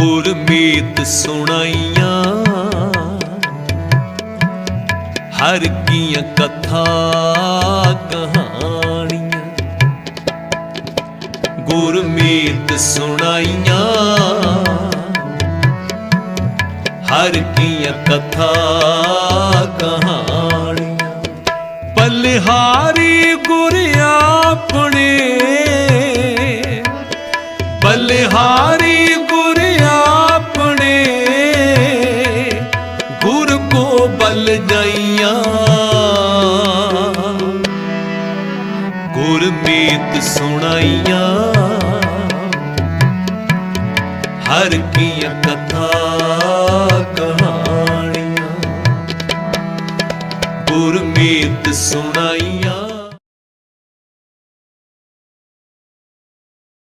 ਗੁਰਮੀਤ ਸੁਣਾਈਆਂ। ਹਰ ਕੀਆਂ ਕਥਾ ਕਹਾਣੀਆਂ। ਗੁਰਮੀਤ ਸੁਣਾਈਆਂ। ਹਰ ਕੀਆਂ ਕਥਾ ਕਹਾਣੀਆਂ। ਬਲਿਹਾਰੀ ਗੁਰ ਆਪਣੇ। ਬਲਿਹਾਰੀ ਗੁਰ ਕੋ ਬਲ ਜਾਈਆਂ ਗੁਰ ਮੀਤ ਸੁਣਾਈਆਂ। ਹਰ ਕੀ ਕਥਾ ਕਹਾਣੀਆਂ। ਗੁਰ ਮੀਤ ਸੁਣਾਈਆਂ।